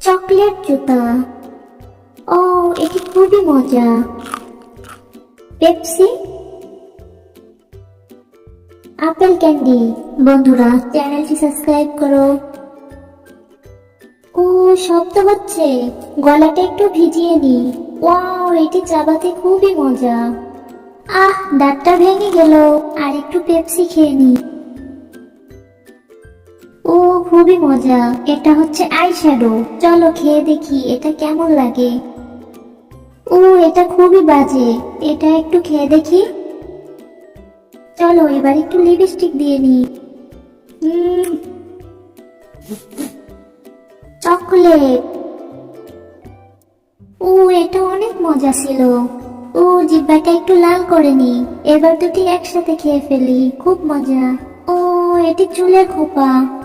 Chocolate জুতা। ও, এটি খুবই মজা। পেপসি? Apple candy. বন্ধুরা, চ্যানেলটি সাবস্ক্রাইব করো। ও, শব্দ হচ্ছে। গলাটা একটু ভিজিয়ে নি। ওয়াও, এটি চাবাতে খুবই মজা। আহ, দাঁতটা ভেঙে গেল। আর একটু পেপসি খেয়ে নি। খুবই মজা। এটা হচ্ছে আই শ্যাডো। চলো খেয়ে দেখি এটা কেমন লাগে। ও, এটা খুবই বাজে। এটা একটু খেয়ে দেখি। চলো এবার একটু লিপস্টিক দিয়ে নি চকলেট ও, এটা অনেক মজা ছিল। ও, জিব্বাটা একটু লাল করে নি এবার দুটি একসাথে খেয়ে ফেলি। খুব মজা। ও, এটি চুলের খোপা।